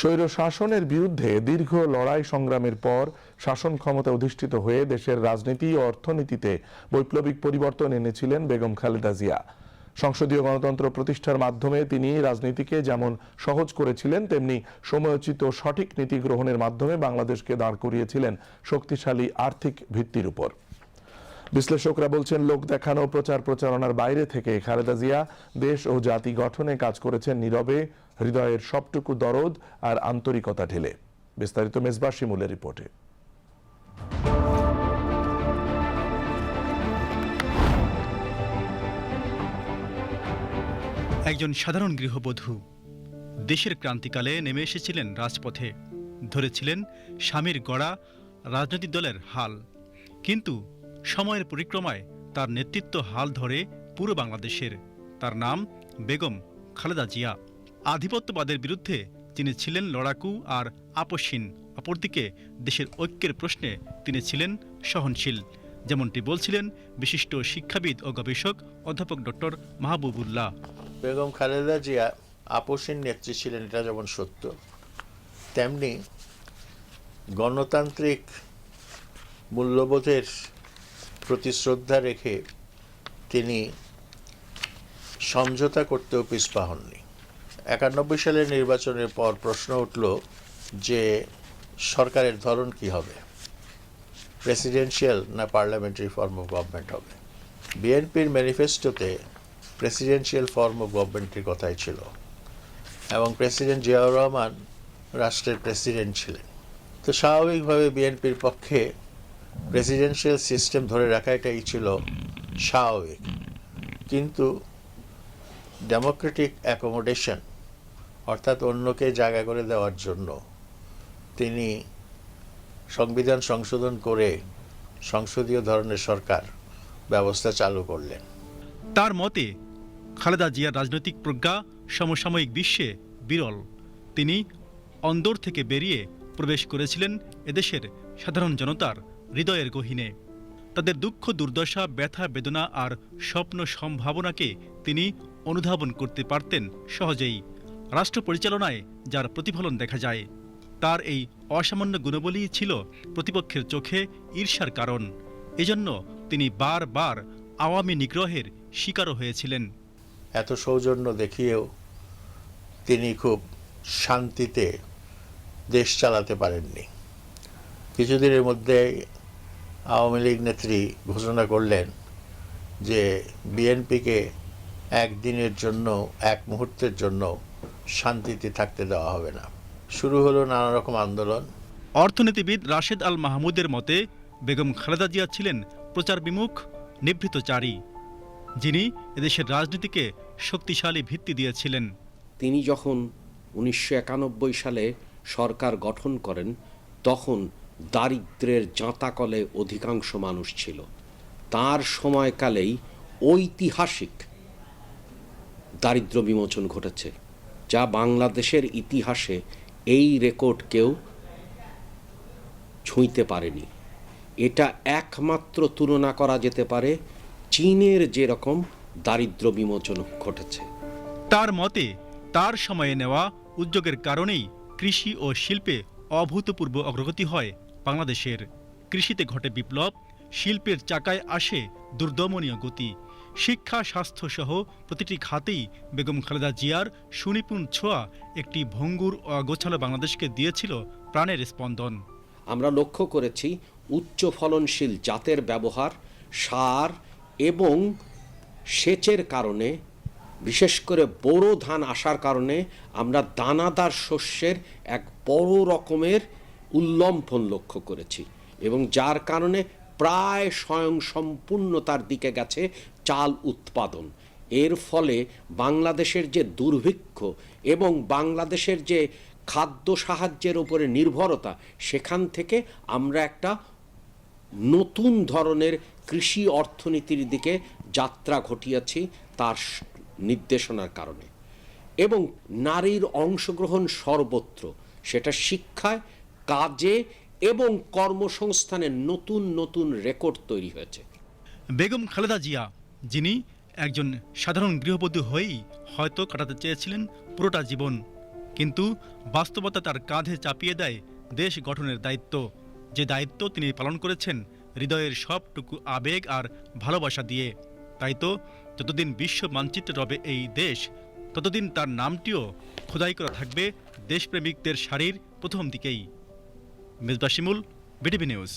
স্বৈর শাসনের বিরুদ্ধে দীর্ঘ লড়াই সংগ্রামের পর শাসন ক্ষমতা অধিষ্ঠিত হয়ে দেশের রাজনীতি ও অর্থনীতিতে বৈপ্লবিক পরিবর্তন এনেছিলেন বেগম খালেদা জিয়া। সংসদীয় গণতন্ত্র প্রতিষ্ঠার মাধ্যমে তিনি রাজনীতিকে যেমন সহজ করেছিলেন, তেমনি সময়োচিত সঠিক নীতি গ্রহণের মাধ্যমে বাংলাদেশকে দাঁড় করিয়েছিলেন শক্তিশালী আর্থিক ভিত্তির উপর। বিশ্লেষকরা বলছেন, লোক দেখানো, প্রচার প্রচারণার বাইরে থেকে খালেদা জিয়া দেশ ও জাতি গঠনে কাজ করেছেন নীরবে, হৃদয়ের সবটুকু দরদ আর আন্তরিকতা ঢেলে। বিস্তারিত মেজবা শিমুলের রিপোর্টে। একজন সাধারণ গৃহবধূ, দেশের ক্রান্তিকালে নেমে এসেছিলেন রাজপথে। ধরেছিলেন স্বামীর গড়া রাজনৈতিক দলের হাল। কিন্তু সময়ের পরিক্রমায় তার নেতৃত্ব হাল ধরে পুরো বাংলাদেশের। তার নাম বেগম খালেদা জিয়া। আধিপত্যবাদের বিরুদ্ধে তিনি ছিলেন লড়াকু আর আপসীন অপরদিকে দেশের ঐক্যের প্রশ্নে তিনি ছিলেন সহনশীল। যেমনটি বলছিলেন বিশিষ্ট শিক্ষাবিদ ও গবেষক অধ্যাপক ডক্টর মাহবুবুল্লাহ। বেগম খালেদা জিয়া আপসীন নেত্রী ছিলেন, এটা যেমন সত্য, তেমনি গণতান্ত্রিক মূল্যবোধের প্রতি শ্রদ্ধা রেখে তিনি সমঝোতা করতেও পিছপা হননি। একানব্বই সালের নির্বাচনের পর প্রশ্ন উঠল যে সরকারের ধরন কি হবে? প্রেসিডেন্সিয়াল না পার্লামেন্টারি ফর্ম অফ গভর্নমেন্ট হবে? বিএনপির ম্যানিফেস্টোতে প্রেসিডেন্সিয়াল ফর্ম অফ গভর্নমেন্টের কথাই ছিল এবং প্রেসিডেন্ট জিয়াউর রহমান রাষ্ট্রের প্রেসিডেন্ট ছিলেন। তো স্বাভাবিকভাবে বিএনপির পক্ষে প্রেসিডেন্সিয়াল সিস্টেম ধরে রাখা এটাই ছিল স্বাভাবিক। কিন্তু ডেমোক্রেটিক অ্যাকোমোডেশন অর্থাৎ অন্যকে জায়গা করে দেওয়ার জন্য, তিনি সংবিধান সংশোধন করে সংসদীয় ধরনের সরকার ব্যবস্থা চালু করলেন। তার মতে, খালেদা জিয়ার রাজনৈতিক প্রজ্ঞা সমসাময়িক বিশ্বে বিরল। তিনি অন্দর থেকে বেরিয়ে প্রবেশ করেছিলেন এদেশের সাধারণ জনতার হৃদয়ের গহীনে। তাদের দুঃখ, দুর্দশা, ব্যথা, বেদনা আর স্বপ্ন সম্ভাবনাকে তিনি অনুধাবন করতে পারতেন সহজেই। রাষ্ট্র পরিচালনায় যার প্রতিফলন দেখা যায়, তার এই অসামান্য গুণবলী ছিল প্রতিপক্ষের চোখে ঈর্ষার কারণ। এজন্য তিনি বারবার আওয়ামী নিগ্রহের শিকারও হয়েছিলেন। এত সৌজন্য দেখিয়েও তিনি খুব শান্তিতে দেশ চালাতে পারেননি। কিছুদিনের মধ্যে আওয়ামী লীগ নেত্রী ঘোষণা করলেন যে বিএনপিকে একদিনের জন্য এক মুহূর্তের জন্য শান্তিতে থাকতে দেওয়া হবে না। শুরু হলো নানা রকম আন্দোলন। অর্থনীতিবিদ রাশেদ আল মাহমুদের মতে বেগম খালেদা জিয়া ছিলেন প্রচার বিমুখ নিভৃতচারী যিনি এদেশের রাজনীতিকে শক্তিশালী ভিত্তি দিয়েছিলেন। তিনি যখন উনিশশো একানব্বই সালে সরকার গঠন করেন তখন দারিদ্রের জাঁতাকলে অধিকাংশ মানুষ ছিল। তার সময়কালেই ঐতিহাসিক দারিদ্র বিমোচন ঘটেছে, যা বাংলাদেশের ইতিহাসে এই রেকর্ড কেউ ছুঁইতে পারেনি। এটা একমাত্র তুলনা করা যেতে পারে চীনের যেরকম দারিদ্র বিমোচন ঘটেছে। তার মতে, তার সময়ে নেওয়া উদ্যোগের কারণেই কৃষি ও শিল্পে অভূতপূর্ব অগ্রগতি হয়। বাংলাদেশের কৃষিতে ঘটে বিপ্লব, শিল্পের চাকায় আসে দুর্দমনীয় গতি। শিক্ষা স্বাস্থ্য সহ প্রতিটি খাতেই বেগম খালেদা জিয়ার সুনিপুণ ছোঁয়া একটি ভঙ্গুর ও গোছালো বাংলাদেশকে দিয়েছিল প্রাণের স্পন্দন। আমরা লক্ষ্য করেছি উচ্চ ফলনশীল জাতের ব্যবহার, সার এবং সেচের কারণে, বিশেষ করে বোরো ধান আসার কারণে আমরা দানাদার শস্যের এক বড় রকমের উল্লম্ফন লক্ষ্য করেছি এবং যার কারণে প্রায় স্বয়ং সম্পূর্ণতার দিকে গেছে চাল উৎপাদন। এর ফলে বাংলাদেশের যে দুর্ভিক্ষ এবং বাংলাদেশের যে খাদ্য সাহায্যের উপরে নির্ভরতা, সেখান থেকে আমরা একটা নতুন ধরনের কৃষি অর্থনীতির দিকে যাত্রা ঘটিয়েছি তার নির্দেশনার কারণে। এবং নারীর অংশগ্রহণ সর্বত্র, সেটা শিক্ষায় কাজে এবং কর্মসংস্থানের নতুন নতুন রেকর্ড তৈরি হয়েছে। বেগম খালেদা জিয়া, যিনি একজন সাধারণ গৃহবধূ হয়েই হয়তো কাটাতে চেয়েছিলেন পুরোটা জীবন, কিন্তু বাস্তবতা তার কাঁধে চাপিয়ে দেয় দেশ গঠনের দায়িত্ব। যে দায়িত্ব তিনি পালন করেছেন হৃদয়ের সবটুকু আবেগ আর ভালোবাসা দিয়ে। তাই তো যতদিন বিশ্ব মানচিত্রে রবে এই দেশ, ততদিন তার নামটিও খোদাই করা থাকবে দেশপ্রেমিকদের শাড়ির প্রথম দিকেই। Mezba Shimul BTV news.